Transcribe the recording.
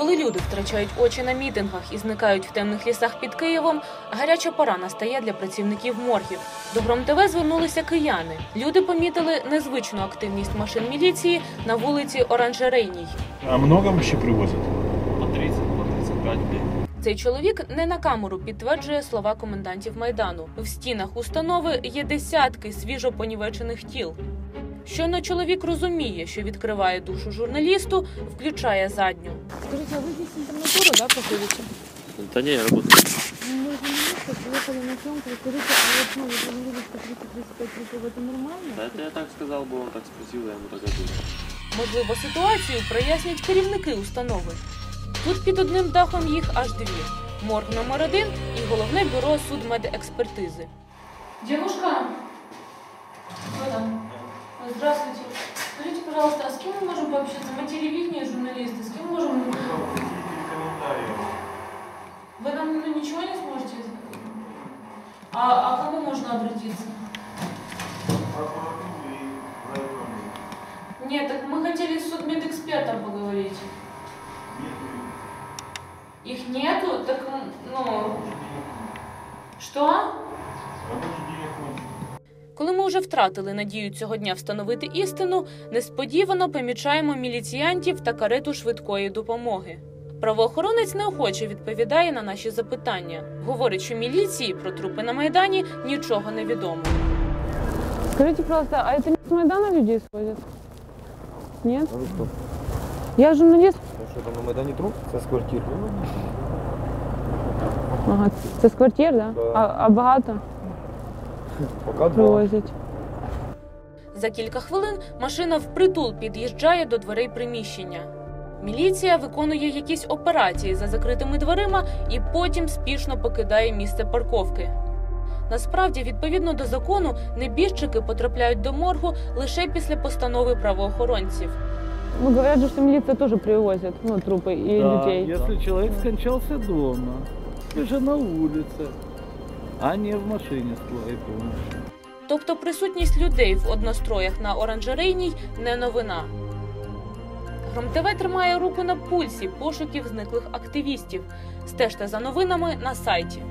Коли люди втрачають очі на мітингах і зникають в темних лісах під Києвом, гаряча пора настає для працівників моргів. До Гром ТВ звернулися кияни. Люди помітили незвичну активність машин міліції на вулиці Оранжерейній. А много вообще привозят? По 30, по 35 дней. Цей чоловік не на камеру підтверджує слова комендантів майдану. В стінах установи є десятки свіжо понівечених тіл. Щойно чоловік розуміє, що відкриває душу журналісту, включає задню. Скажите, а вы здесь интернатуру, да, проходите? Да не, я работаю. Мы журналисты приехали на съемку. Скажите, а вот ну, вы говорили, что 30-35 трупов, это нормально? Да это я так сказал бы, он так спросил, я ему так ответил. Можливо, ситуацію прояснять керівники установи. Тут під одним дахом їх аж дві: морг номер один і головне бюро судмедекспертизи. Девушка, кто там? Здравствуйте. Скажите, пожалуйста, а с кем мы можем пообщаться? Мы телевидение, журналисты. С кем можем? Вы нам ну, ничего не сможете? А, а кому можно обратиться? Нет, так мы хотели с судмедэкспертом поговорить. Их нету? Так, ну... Что? Коли ми вже втратили надію цього дня встановити істину, несподівано помічаємо міліціянтів та карету швидкої допомоги. Правоохоронець неохоче відповідає на наші запитання. Говорить, що міліції про трупи на майдані нічого не відомо. Скажите, пожалуйста, а это не с Майдана людей сводят? Нет? Я журналист. Що там на Майдані труп? Це з квартир. Ага, це з квартир, да? Да. А, а багато Поки два. привозять? За кілька хвилин машина впритул під'їжджає до дверей приміщення. Міліція виконує якісь операції за закритими дверима і потім спішно покидає місце парковки. Насправді, відповідно до закону, небіжчики потрапляють до моргу лише після постанови правоохоронців. Ну, говорят же, что милиция тоже привозит, ну, трупы и Да, людей. если человек скончался дома, уже на улице, а не в машине скорой помощи. Тобто присутність людей в одностроях на оранжерейній не новина. Громтеве тримає руку на пульсі пошуків зниклих активістів. Стежте за новинами на сайті.